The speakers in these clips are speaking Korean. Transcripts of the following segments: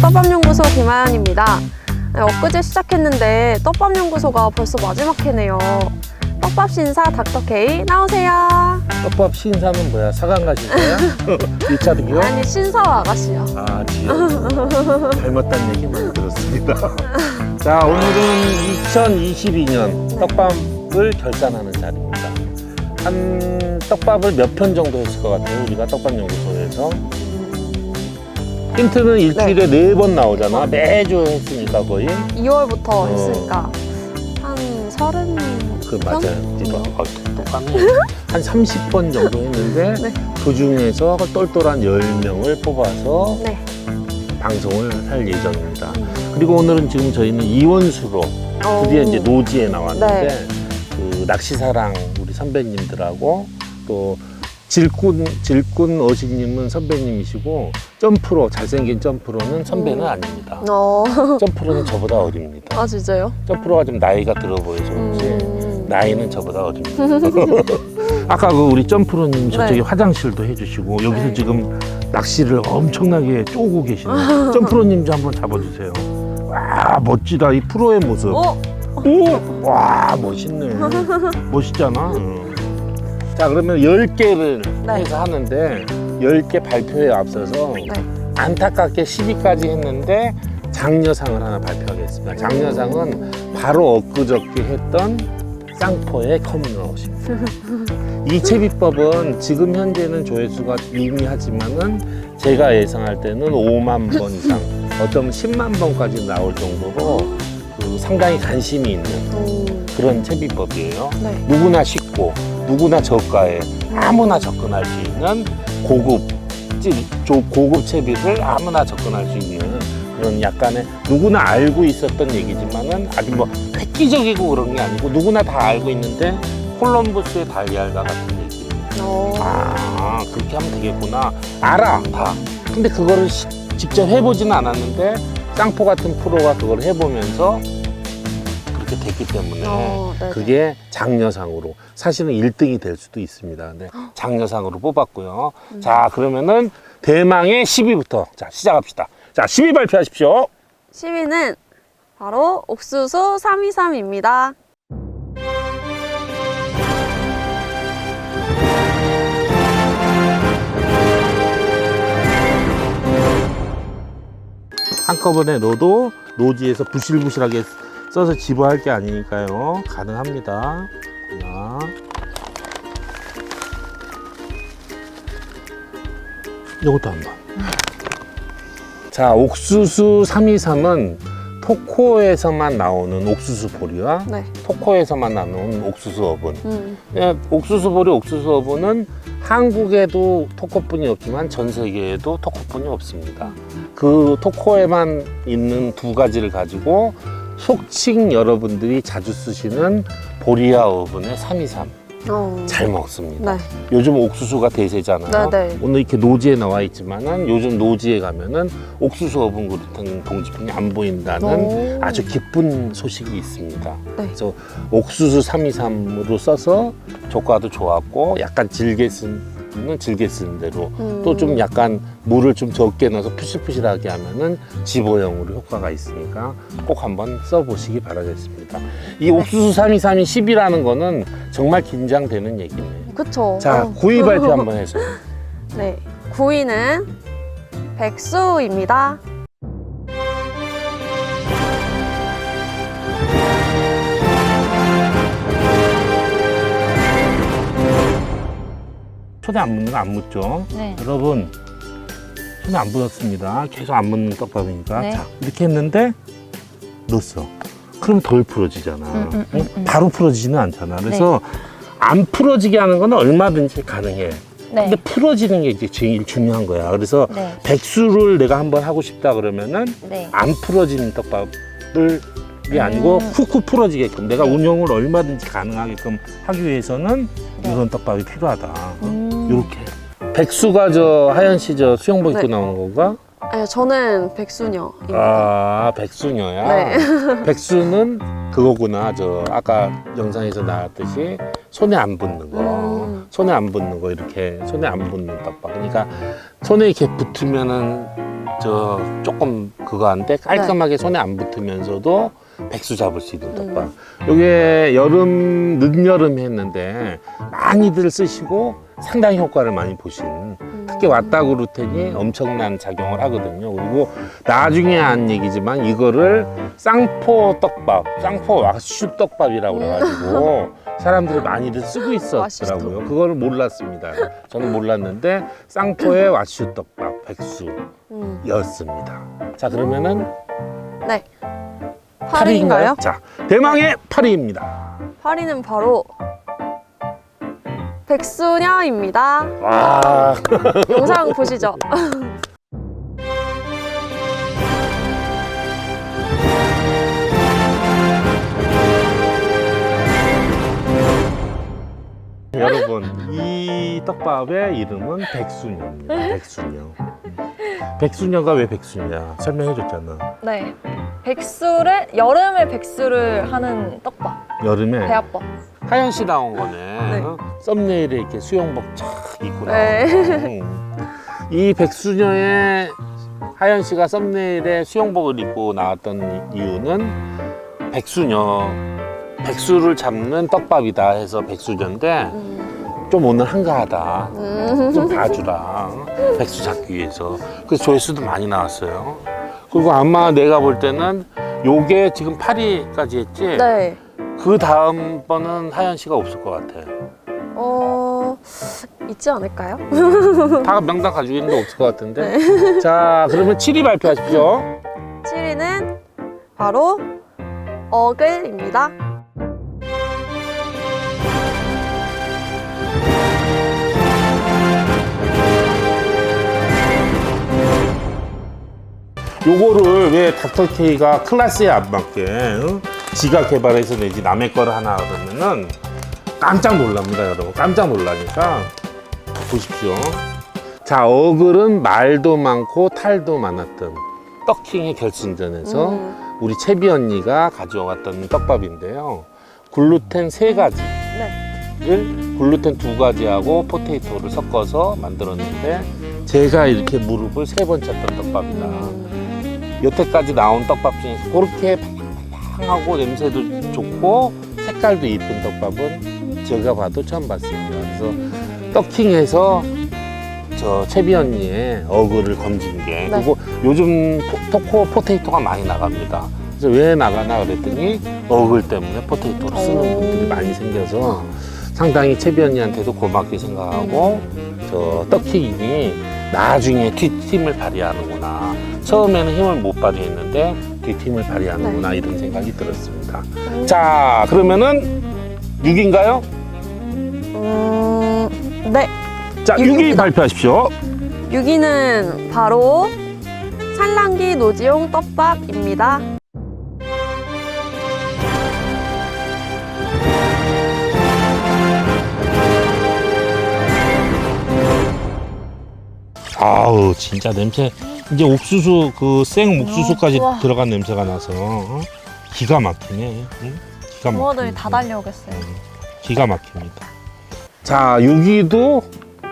떡밥연구소 김하연입니다. 네, 엊그제 시작했는데 떡밥연구소가 벌써 마지막 회네요. 떡밥 신사 닥터 K 나오세요. 떡밥 신사는 뭐야? 사강가 신사야? 1차 등교? 아니 신사와 아가씨요. 아, 지연. 닮았다는 얘기 많이 들었습니다. 자, 오늘은 2022년 떡밥을 결산하는 날입니다. 한 떡밥을 몇 편 정도 했을 것 같아요, 우리가 떡밥 연구소에서. 힌트는 일주일에 네 번 나오잖아. 매주 했으니까 거의. 2월부터 어. 했으니까 한 서른 그 맞아요. 이거 어, 똑같네. 한 30번 정도 했는데 네. 그 중에서 똘똘한 10명을 뽑아서 네. 방송을 할 예정입니다. 그리고 오늘은 지금 저희는 이원수로 드디어 오. 이제 노지에 나왔는데 네. 그 낚시사랑 우리 선배님들하고 또 질꾼 질꾼 어식님은 선배님이시고 점프로 잘생긴 점프로는 선배는 음. 아닙니다. 어. 점프로는 저보다 어립니다. 아 진짜요? 점프로가 좀 나이가 들어 보여서 그렇지 음. 나이는 저보다 어립니다. 아까 그 우리 점프로님 저쪽에 네. 화장실도 해주시고 여기서 네. 지금 낚시를 엄청나게 쪼고 계시네요. 점프로님 좀 한번 잡아주세요. 와 멋지다 이 프로의 모습. 어? 오! 와 멋있네. 멋있잖아. 응. 자 그러면 10개를 네. 해서 하는데 10개 발표에 앞서서 네. 안타깝게 10위까지 했는데 장려상을 하나 발표하겠습니다. 장려상은 바로 엊그저께 했던 쌍포의 커밍아웃입니다. 이 채비법은 지금 현재는 조회수가 미미하지만은 제가 예상할 때는 5만 번 이상, 어쩌면 10만 번까지 나올 정도로 그 상당히 관심이 있는 오. 그런 채비법이에요. 네. 누구나 쉽고 누구나 저가에 아무나 접근할 수 있는 고급 고급 채비를 아무나 접근할 수 있는 그런 약간의 누구나 알고 있었던 얘기지만은 아직 뭐 획기적이고 그런 게 아니고 누구나 다 알고 있는데 콜럼버스의 달리알과 같은 얘기. 어. 아 그렇게 하면 되겠구나. 알아 다. 근데 그거를 시- 직접 해보지는 않았는데 쌍포 같은 프로가 그걸 해보면서 그렇게 됐기 때문에 어, 네. 그게 장려상으로 사실은 1등이 될 수도 있습니다. 근데 장려상으로 뽑았고요. 음. 자 그러면은 대망의 10위부터 자 시작합시다. 자 10위 발표하십시오. 10위는 바로 옥수수 323입니다. 한꺼번에 넣어도 노지에서 부실부실하게 써서 지부할 게 아니니까요. 가능합니다. 하나. 이것도 한 번. 자, 옥수수 323은 토코에서만 나오는 옥수수 보리와 네. 토코에서만 나오는 옥수수 어분. 음. 예, 옥수수 보리, 옥수수 어분은 한국에도 토코뿐이 없지만 전 세계에도 토코뿐이 없습니다. 그 토코에만 있는 두 가지를 가지고 속칭 여러분들이 자주 쓰시는 보리아 어분의 323. 어. 잘 먹습니다. 네. 요즘 옥수수가 대세잖아요. 네, 네. 오늘 이렇게 노지에 나와 있지만은 요즘 노지에 가면은 옥수수 어분 그릇한 봉지판이 안 보인다는 오. 아주 기쁜 소식이 있습니다. 네. 그래서 옥수수 323으로 써서 조과도 좋았고 약간 질게 쓰는 질게 쓰는 대로 음. 또좀 약간 물을 좀 적게 넣어서 푸실푸실하게 하면은 지보형으로 효과가 있으니까 꼭 한번 써보시기 바라겠습니다. 이 옥수수 323이 10이라는 거는 정말 긴장되는 얘기네요. 그쵸. 자, 어. 9위 발표 한번 해서. 네. 9위는 백수입니다. 손에 안 묻는 거 안 묻죠? 네. 여러분, 손에 안 묻었습니다. 계속 안 묻는 떡밥이니까. 네. 자, 이렇게 했는데 넣었어. 그럼 덜 풀어지잖아. 음, 음, 응? 음, 음. 바로 풀어지지는 않잖아. 그래서 안 풀어지게 하는 거는 얼마든지 가능해. 네. 근데 풀어지는 게 이제 제일 중요한 거야. 그래서 네. 백수를 내가 한번 하고 싶다 그러면은 네. 안 풀어지는 떡밥을 이 아니고 음. 훅훅 풀어지게끔 내가 네. 운영을 얼마든지 가능하게끔 하기 위해서는 네. 이런 떡밥이 필요하다. 음. 이렇게. 백수가 저 하연 씨 저 수영복 입고 네. 나오는 건가? 아니, 저는 백수녀입니다. 아 백수녀야. 네. 백수는 그거구나. 저 아까 영상에서 나왔듯이 손에 안 붙는 거. 음. 손에 안 붙는 거 이렇게 손에 안 붙는 떡밥. 그러니까 손에 이렇게 붙으면은 저 조금 그거 한데 깔끔하게 손에 안 붙으면서도 백수 잡을 수 있는 떡밥. 음. 이게 여름 늦여름 했는데 많이들 쓰시고 상당히 효과를 많이 보신 특히 왔다 그루텐이 엄청난 작용을 하거든요. 그리고 나중에 한 얘기지만 이거를 쌍포 떡밥, 쌍포 왁슈 떡밥이라고 그래가지고 사람들이 많이들 쓰고 있었더라고요. 그거를 몰랐습니다. 저는 몰랐는데 쌍포의 왁슈 떡밥 음. 백수였습니다. 자 그러면은 네. 파리인가요? 자 대망의 파리입니다. 파리는 바로 백수녀입니다. 와 영상 보시죠. 여러분 이 떡밥의 이름은 백수녀입니다. 백수녀. 백수녀가 왜 백수냐 설명해 줬잖아. 네. 백수를 여름에 백수를 하는 떡밥 여름에 배합법. 하연 씨 나온 거네. 네. 어? 썸네일에 이렇게 수영복 쫙 입고 네. 나온 거. 이 백수녀의 하연 씨가 썸네일에 수영복을 입고 나왔던 이유는 백수녀 백수를 잡는 떡밥이다 해서 백수녀인데 음. 좀 오늘 한가하다. 음. 좀 봐주라. 백수 잡기 위해서. 그래서 조회수도 많이 나왔어요. 그리고 아마 내가 볼 때는 요게 지금 8위까지 했지? 네. 그 다음 번은 하연 씨가 없을 것 같아. 어 있지 않을까요? 다 명단 가지고 있는 데 없을 것 같은데. 자, 그러면 7위 발표하십시오. 7위는 바로 어글입니다. 요거를 왜 닥터케이가 클래스에 안 맞게 응? 지가 개발해서 내지 남의 거를 하나 그러면은 깜짝 놀랍니다 여러분 깜짝 놀라니까 보십시오 자 어글은 말도 많고 탈도 많았던 떡킹의 결승전에서 음. 우리 채비 언니가 가져왔던 떡밥인데요 글루텐 세 가지를 네. 글루텐 두 가지하고 포테이토를 섞어서 만들었는데 제가 이렇게 무릎을 세 번 쳤던 떡밥이다 음. 여태까지 나온 떡밥 중에서 그렇게 팡팡하고 냄새도 좋고 색깔도 이쁜 떡밥은 제가 봐도 처음 봤습니다. 그래서 떡킹해서 저 채비 언니의 어그를 검진 게 네. 그리고 요즘 포- 토코 포테이토가 많이 나갑니다. 그래서 왜 나가나 그랬더니 어글 때문에 포테이토를 쓰는 오. 분들이 많이 생겨서 상당히 채비 언니한테도 고맙게 생각하고 저 떡킹이 나중에 뒷힘을 발휘하는구나. 처음에는 힘을 못 발휘했는데 뒷힘을 발휘하는구나 이런 생각이 들었습니다. 자 그러면은 6인가요? 음, 네. 자육 6위 입니다. 발표하십시오. 6위는 바로 산란기 노지용 떡밥입니다. 아우 진짜 냄새 이제 옥수수 그 생 옥수수까지 우와. 들어간 냄새가 나서 어? 기가 막히네. 응? 기가 부모들이 막힙니다. 다 달려오겠어요. 기가 막힙니다. 자 6위도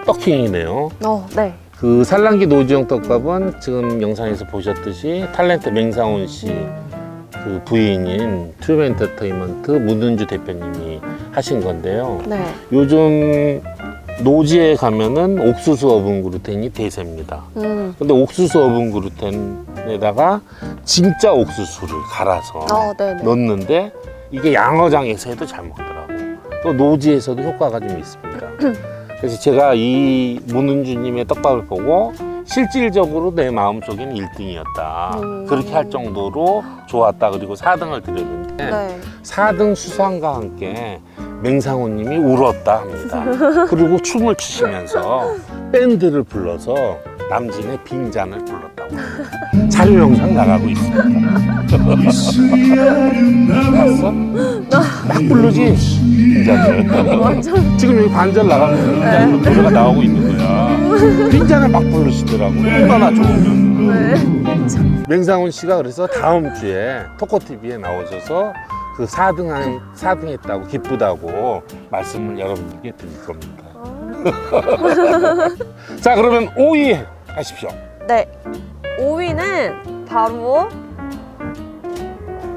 떡킹이네요. 어, 네. 그 산란기 노지용 떡밥은 지금 영상에서 보셨듯이 탤런트 맹상훈 씨그 부인인 튜브 엔터테인먼트 문은주 대표님이 하신 건데요. 네. 요즘 노지에 가면은 옥수수 어분 그루텐이 대세입니다. 음. 근데 옥수수 어분 그루텐에다가 진짜 옥수수를 갈아서 어, 네, 네. 넣는데 이게 양어장에서 해도 잘 먹더라고. 또 노지에서도 효과가 좀 있습니다. 그래서 제가 이 문은주님의 떡밥을 보고 실질적으로 내 마음속에는 1등이었다. 음. 그렇게 할 정도로 좋았다. 그리고 4등을 드렸는데 네. 4등 수상과 함께 맹상호님이 울었다 합니다. 그리고 춤을 추시면서 밴드를 불러서 남진의 빈잔을 불렀다고 합니다. 자료 영상 나가고 있습니다. 봤어? 막 부르지. 완전. 지금 여기 반절 나가면 빈잔 노래가 나오고 있는 거야. 빈잔을 막 부르시더라고. 얼마나 좋으면. 네. 맹상훈 씨가 그래서 다음 주에 토코 TV에 나오셔서 그 4등 한 4등 했다고 기쁘다고 말씀을 여러분들께 드릴 겁니다. 자, 그러면 5위 하십시오. 네. 5위는 바로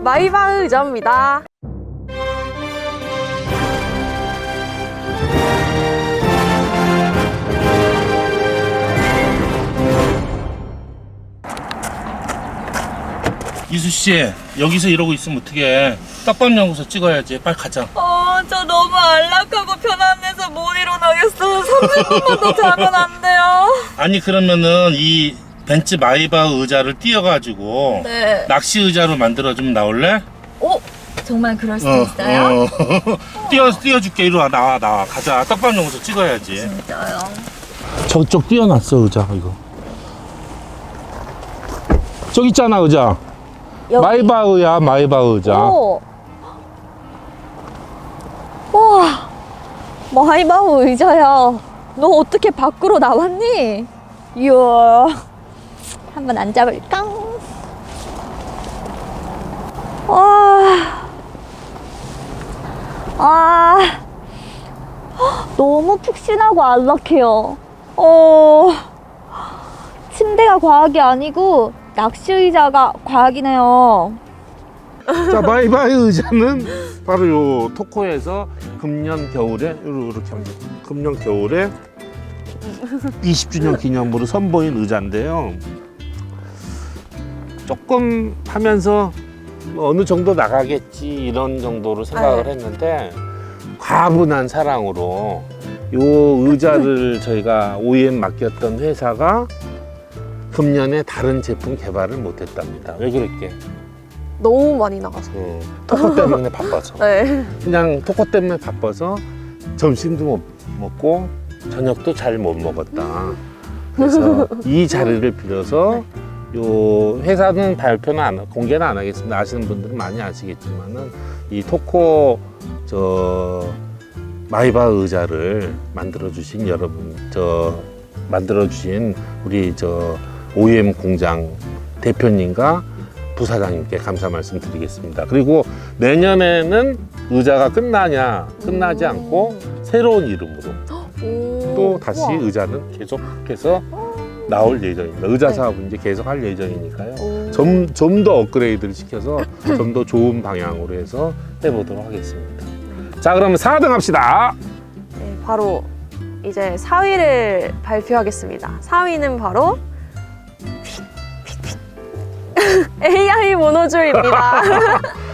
마이바 의자입니다. 이수 씨 여기서 이러고 있으면 어떻게 떡밥 연구소 찍어야지 빨리 가자 어, 저 너무 안락하고 편안해서 못 일어나겠어요. 30분만 더 자면 안 돼요? 아니 그러면은 이 벤츠 마이바 의자를 띄어가지고 네. 낚시 의자로 만들어주면 나올래? 오, 정말 그럴 수도 있어요? 어. 띄어 띄어줄게 이리 와 나와 나와 가자 떡밥 연구소 찍어야지 진짜요? 저쪽 띄어놨어 의자 이거 저기 있잖아 의자 여기. 마이바흐야 마이바흐 의자 오. 우와. 마이바우 의자야. 너 어떻게 밖으로 나왔니? 이야. 한번 앉아볼까? 와. 아. 헉, 너무 푹신하고 안락해요. 어. 침대가 과학이 아니고 낚시 의자가 과학이네요. 자 마이바흐 의자는 바로 요 토코에서 금년 겨울에 이렇게 합니다 금년 겨울에 20주년 기념으로 선보인 의자인데요 조금 하면서 뭐 어느 정도 나가겠지 이런 정도로 생각을 네. 했는데 과분한 사랑으로 요 의자를 저희가 OEM 맡겼던 회사가 금년에 다른 제품 개발을 못했답니다. 왜 그럴게? 너무 많이 나가서. 어, 토코 때문에 바빠서. 네. 그냥 토코 때문에 바빠서 점심도 못 먹고 저녁도 잘 못 먹었다. 그래서 이 자리를 빌어서 요 회사는 발표는 안, 공개는 안 하겠습니다. 아시는 분들은 많이 아시겠지만은 이 토코 저 마이바 의자를 만들어 주신 여러분 저 만들어 주신 우리 저 OEM 공장 대표님과 부사장님께 감사 말씀 드리겠습니다. 그리고 내년에는 의자가 끝나냐 끝나지 않고 새로운 이름으로 오. 또 다시 우와. 의자는 계속해서 나올 예정입니다. 의자 네. 사업은 이제 계속 할 예정이니까요. 오. 좀좀 더 업그레이드를 시켜서 좀 더 좋은 방향으로 해서 해보도록 하겠습니다. 자, 그러면 4등 합시다. 네, 바로 이제 4위를 발표하겠습니다. 4위는 바로 AI 모노줄입니다.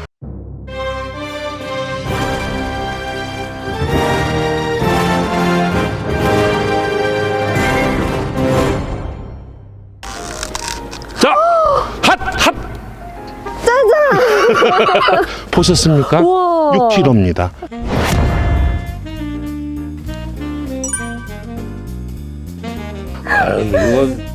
자, 핫, 핫. 짜잔. 보셨습니까? 우와. 6kg입니다. 아유, 이거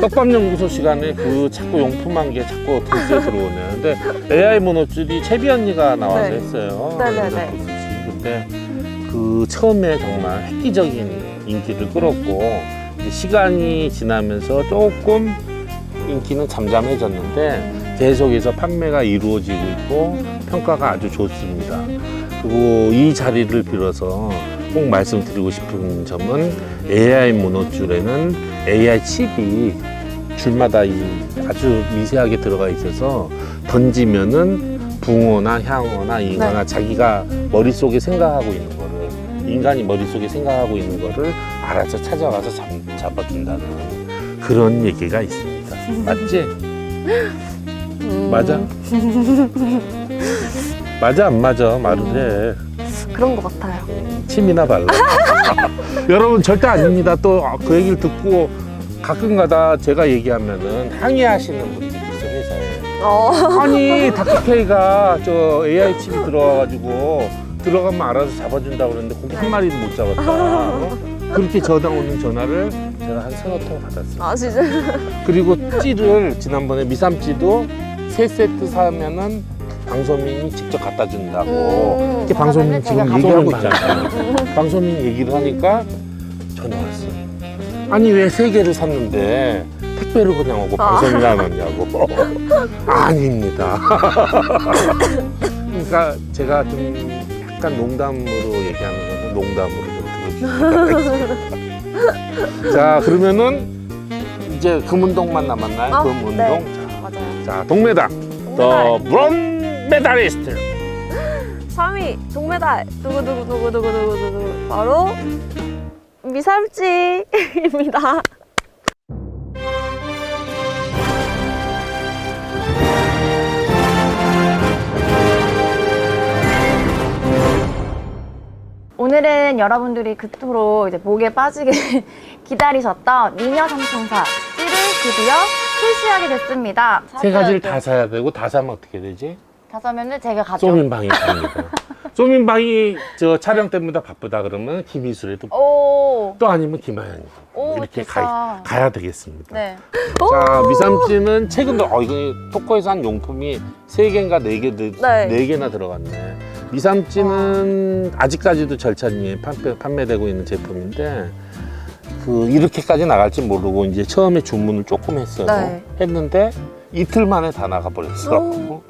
떡밥 연구소 시간에 그 자꾸 용품한 게 자꾸 드스에 들어오네요. 근데 AI 모노줄이 채비 언니가 나와서 네. 했어요. 네네 네. 근데 그 처음에 정말 획기적인 인기를 끌었고 시간이 지나면서 조금 인기는 잠잠해졌는데 계속해서 판매가 이루어지고 있고 평가가 아주 좋습니다. 그리고 이 자리를 빌어서 꼭 말씀드리고 싶은 점은 AI 모노줄에는 AI 칩이 줄마다 이 아주 미세하게 들어가 있어서 던지면은 붕어나 향어나 잉어나 자기가 머릿속에 생각하고 있는 거를 인간이 머릿속에 생각하고 있는 거를 알아서 찾아가서 잡, 잡아준다는 그런 얘기가 있습니다. 맞지? 음, 맞아? 맞아 안 맞아 말을 해. 그런 것 같아요. 침이나 발라. 여러분 절대 아닙니다. 또 그 얘기를 듣고 가끔가다 제가 얘기하면은 항의하시는 분들이 있어요 회사에. 어, 아니 다크케이가 저 AI 칩이 들어와가지고 들어가면 알아서 잡아준다 고 그랬는데 고기 한 마리도 못 잡았다. 어? 그렇게 전화 오는 전화를 제가 한 세어 통 받았어요. 아 진짜. 그리고 찌를 지난번에 미삼찌도 세 세트 사면은 방소민이 직접 갖다 준다고. 음, 이렇게 방소민 지금 얘기하고 있잖아요. 방소민 얘기를 하니까 전화 왔어. 아니 왜 세 개를 샀는데 택배로 그냥 오고 아. 방소민 안 왔냐고. 아닙니다. 그러니까 제가 좀 약간 농담으로 얘기하는 거는 농담으로 좀 들어주시면 자 그러면은 이제 금운동만 남았나요? 아, 금운동. 네. 자, 맞아요. 자, 동메달. 더 브론 메달리스트. 3위 동메달 누구 누구 누구 누구 누구 누구 바로 미삼찌입니다. 오늘은 여러분들이 그토록 이제 목에 빠지게 기다리셨던 미녀 삼총사 찌를 드디어 출시하게 됐습니다. 세 가지를 다 사야 되고 다 사면 어떻게 되지? 다 사면은 제가 가죠. 소민방이 갑니다. 소민방이 저 촬영 때문에 바쁘다 그러면 김희술에도 오, 또 아니면 김하연이 오, 이렇게 좋다. 가, 가야 되겠습니다. 네. 자 미삼찌는 최근도 어 이거 토코에서 한 용품이 세 개인가 네 개, 네, 네. 네 개나 들어갔네. 미삼찌는 아직까지도 절찬리에 판매, 판매되고 있는 제품인데 그 이렇게까지 나갈지 모르고 이제 처음에 주문을 조금 했어요. 네. 했는데 이틀 만에 다 나가 버렸어. 오.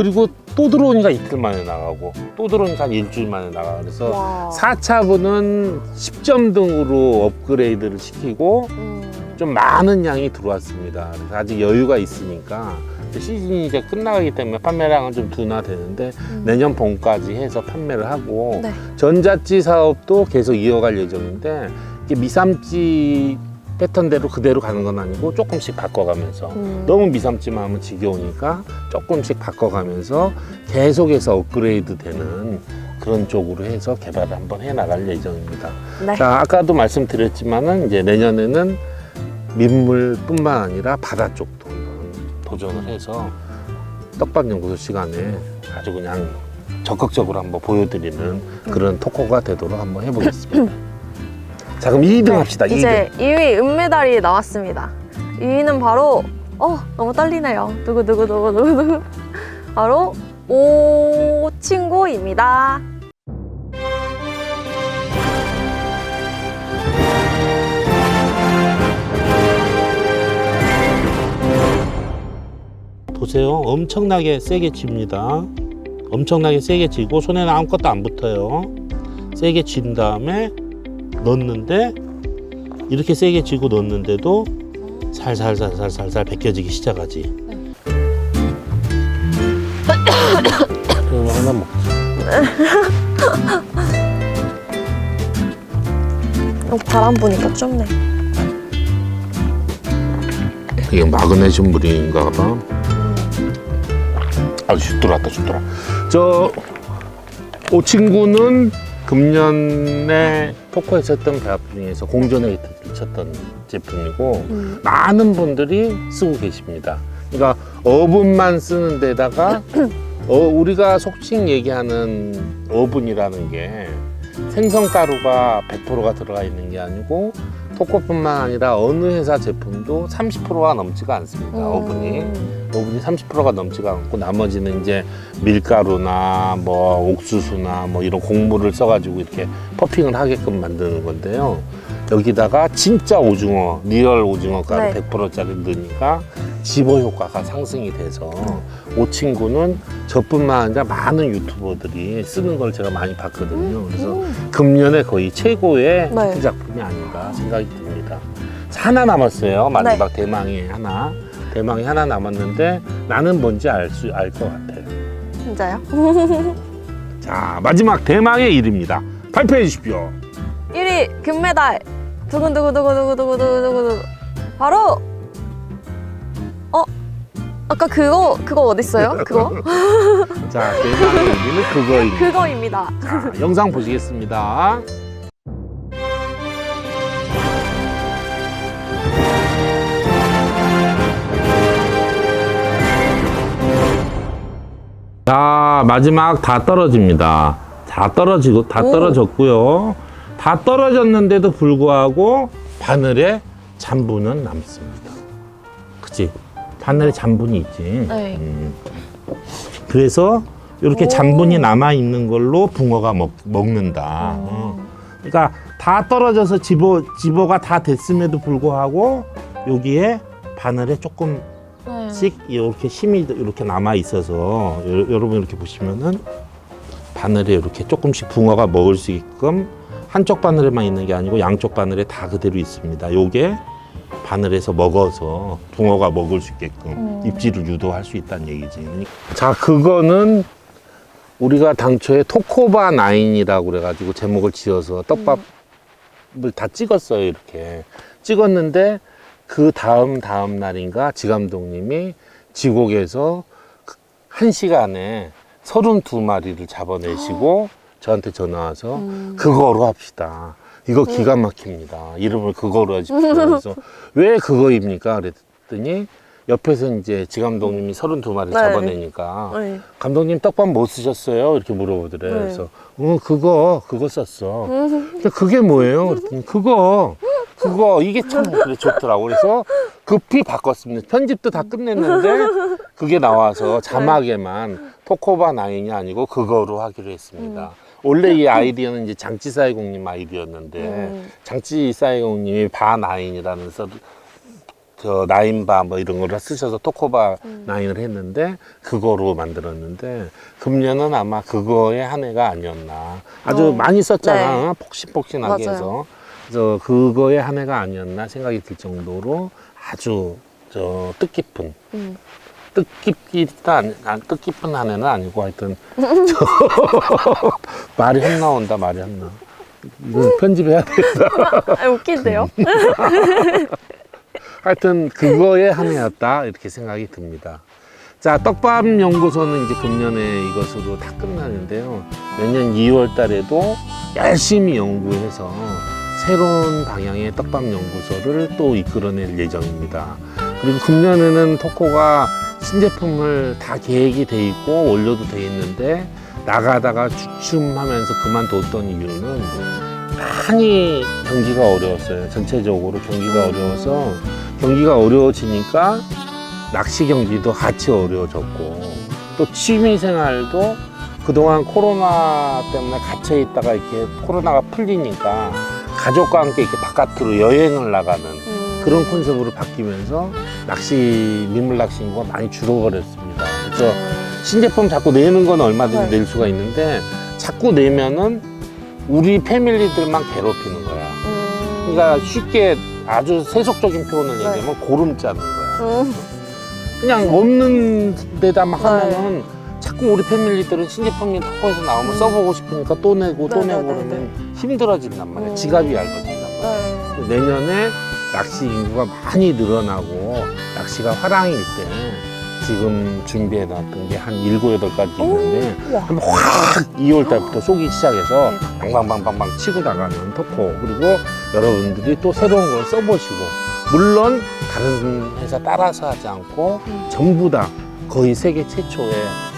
그리고 또 들어오니까 이틀 만에 나가고 또 들어오니까 한 일주일 만에 나가 그래서 와. 4차분은 10점 등으로 업그레이드를 시키고 음. 좀 많은 양이 들어왔습니다. 그래서 아직 여유가 있으니까 시즌이 이제 끝나가기 때문에 판매량은 좀 둔화되는데 음. 내년 봄까지 해서 판매를 하고 네. 전자찌 사업도 계속 이어갈 예정인데 이게 미삼찌 패턴대로 그대로 가는 건 아니고 조금씩 바꿔가면서 음. 너무 미삼찌만 하면 지겨우니까 조금씩 바꿔가면서 계속해서 업그레이드 되는 그런 쪽으로 해서 개발을 한번 해 나갈 예정입니다. 네. 자, 아까도 말씀드렸지만은 이제 내년에는 민물뿐만 아니라 바다 쪽도 한번 도전을 해서 떡밥 연구소 시간에 아주 그냥 적극적으로 한번 보여드리는 그런 토커가 되도록 한번 해보겠습니다. 자, 그럼 2등 합시다. 2등. 이제 2위 은메달이 나왔습니다. 2위는 바로 어 너무 떨리네요. 누구 누구 누구 누구 누구 바로 오 친구입니다. 보세요. 엄청나게 세게 칩니다. 엄청나게 세게 치고 손에는 아무것도 안 붙어요. 세게 친 다음에 넣는데 이렇게 세게 치고 넣는데도 살살살살살살 벗겨지기 시작하지. 그럼 하나 먹자. 어, 바람 부니까 좁네. 이게 마그네슘 물인가 봐. 아주 슛 들어왔다, 슛 들어와. 저, 오 친구는 금년에 토코에서 했던 배합 중에서 공전에 쳤던 제품이고, 음. 많은 분들이 쓰고 계십니다. 그러니까 어분만 쓰는 데다가, 어, 우리가 속칭 얘기하는 어분이라는 게 생선 가루가 100%가 들어가 있는 게 아니고, 토코뿐만 아니라 어느 회사 제품도 30%가 넘지가 않습니다. 음. 어분이 30%가 넘지가 않고 나머지는 이제 밀가루나 뭐 옥수수나 뭐 이런 곡물을 써가지고 이렇게 퍼핑을 하게끔 만드는 건데요. 여기다가 진짜 오징어, 리얼 오징어 가루 네. 100%짜리 넣으니까 집어 효과가 상승이 돼서 오 친구는 저뿐만 아니라 많은 유튜버들이 쓰는 걸 제가 많이 봤거든요. 그래서 금년에 거의 최고의 네. 히트 작품이 아닌가 생각이 듭니다. 자, 하나 남았어요. 마지막 네. 대망의 하나. 대망이 하나 남았는데 나는 뭔지 알 수 알 것 같아요. 진짜요? 자 마지막 대망의 일입니다. 발표해 주십시오. 1위 금메달 두근 두근 두근 두근 두근 두근 두근 바로 어 아까 그거 그거 어디 있어요? 그거 자 대망의 일은 그거입니다. 그거입니다. 자, 영상 보시겠습니다. 자 마지막 다 떨어집니다. 다 떨어지고 다 오. 떨어졌고요. 다 떨어졌는데도 불구하고 바늘에 잔분은 남습니다. 그치? 바늘에 잔분이 있지. 네. 음. 그래서 이렇게 오. 잔분이 남아 있는 걸로 붕어가 먹, 먹는다. 어. 그러니까 다 떨어져서 집어 집어가 다 됐음에도 불구하고 여기에 바늘에 조금씩 네. 이렇게 힘이 이렇게 남아 있어서 여, 여러분 이렇게 보시면은 바늘에 이렇게 조금씩 붕어가 먹을 수 있게끔 한쪽 바늘에만 있는 게 아니고 양쪽 바늘에 다 그대로 있습니다. 요게 바늘에서 먹어서 붕어가 먹을 수 있게끔 음. 입질을 유도할 수 있다는 얘기지. 자, 그거는 우리가 당초에 토코바 나인이라고 그래가지고 제목을 지어서 떡밥을 다 찍었어요, 이렇게. 찍었는데 그 다음 다음 날인가 지 감독님이 지곡에서 그한 시간에 32마리를 잡아내시고 저한테 전화 와서 그거로 합시다. 이거 기가 막힙니다. 이름을 그거로 하십시오. 그래서 왜 그거입니까? 그랬더니 옆에서 이제 지 감독님이 32마리 네. 잡아내니까 네. 감독님 떡밥 뭐 쓰셨어요? 이렇게 물어보더래. 네. 그래서 어 그거 그거 썼어. 근데 그게 뭐예요? 그랬더니 그거 그거 이게 참 그래 좋더라고. 그래서 급히 바꿨습니다. 편집도 다 끝냈는데 그게 나와서 자막에만 토코바 나인이 아니고 그거로 하기로 했습니다. 원래 이 아이디어는 이제 장치 사이공님 아이디어였는데 음. 장치 사이공님이 바 나인이라는 써, 저 나인바 뭐 이런 거를 쓰셔서 토코바 음. 나인을 했는데 그거로 만들었는데 금년은 아마 그거의 한 해가 아니었나 아주 어, 많이 썼잖아 네. 폭신폭신하게 맞아요. 해서 그래서 그거의 한 해가 아니었나 생각이 들 정도로 아주 저 뜻깊은 음. 뜻깊기도 안, 안 뜻깊은 한 해는 아니고 하여튼 저 말이 안 나온다 말이 안 나. 이거 편집해야 돼. 아, 웃긴데요? 하여튼 그거의 한 해였다 이렇게 생각이 듭니다. 자 떡밥 연구소는 이제 금년에 이것으로 다 끝나는데요. 내년 2월 달에도 열심히 연구해서 새로운 방향의 떡밥 연구소를 또 이끌어낼 예정입니다. 그리고 금년에는 토코가 신제품을 다 계획이 돼 있고 원료도 돼 있는데 나가다가 주춤하면서 그만뒀던 이유는 많이 경기가 어려웠어요. 전체적으로 경기가 어려워서 경기가 어려워지니까 낚시 경기도 같이 어려워졌고 또 취미 생활도 그동안 코로나 때문에 갇혀 있다가 이렇게 코로나가 풀리니까 가족과 함께 이렇게 바깥으로 여행을 나가는 음. 그런 컨셉으로 바뀌면서 낚시 민물 낚시 인구가 많이 줄어버렸습니다. 그래서 신제품 자꾸 내는 건 얼마든지 네. 낼 수가 있는데 자꾸 내면은 우리 패밀리들만 괴롭히는 거야. 음. 그러니까 쉽게 아주 세속적인 표현을 네. 얘기하면 고름 짜는 거야. 음. 그냥 없는 데다 막 네. 하면은 자꾸 우리 패밀리들은 신제품이 턱에서 나오면 음. 써보고 싶으니까 또 내고 또 네, 네, 내고 네, 그러면 힘들어진단 말이야. 음. 지갑이 얇아진단 말이야. 네. 내년에 낚시 인구가 많이 늘어나고 낚시가 화랑일 때 지금 준비해 놨던 게 한 일곱 여덟 가지 있는데 와. 한번 확 2월 달부터 쏘기 시작해서 네. 방방방방방 치고 나가는 토코 그리고 여러분들이 또 새로운 걸 써보시고 물론 다른 회사 따라서 하지 않고 음. 전부 다 거의 세계 최초의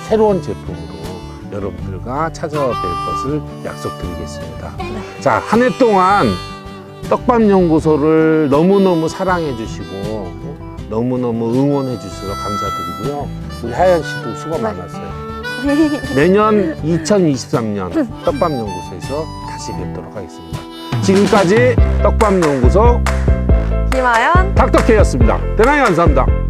새로운 제품으로 여러분들과 찾아뵐 것을 약속드리겠습니다. 자, 한 해 동안 떡밥연구소를 너무너무 사랑해 주시고 너무너무 응원해 주셔서 감사드리고요. 우리 하연 씨도 수고 네. 많았어요. 내년 2023년 떡밥연구소에서 다시 뵙도록 하겠습니다. 지금까지 떡밥연구소 김하연 닥터케였습니다. 대단히 감사합니다.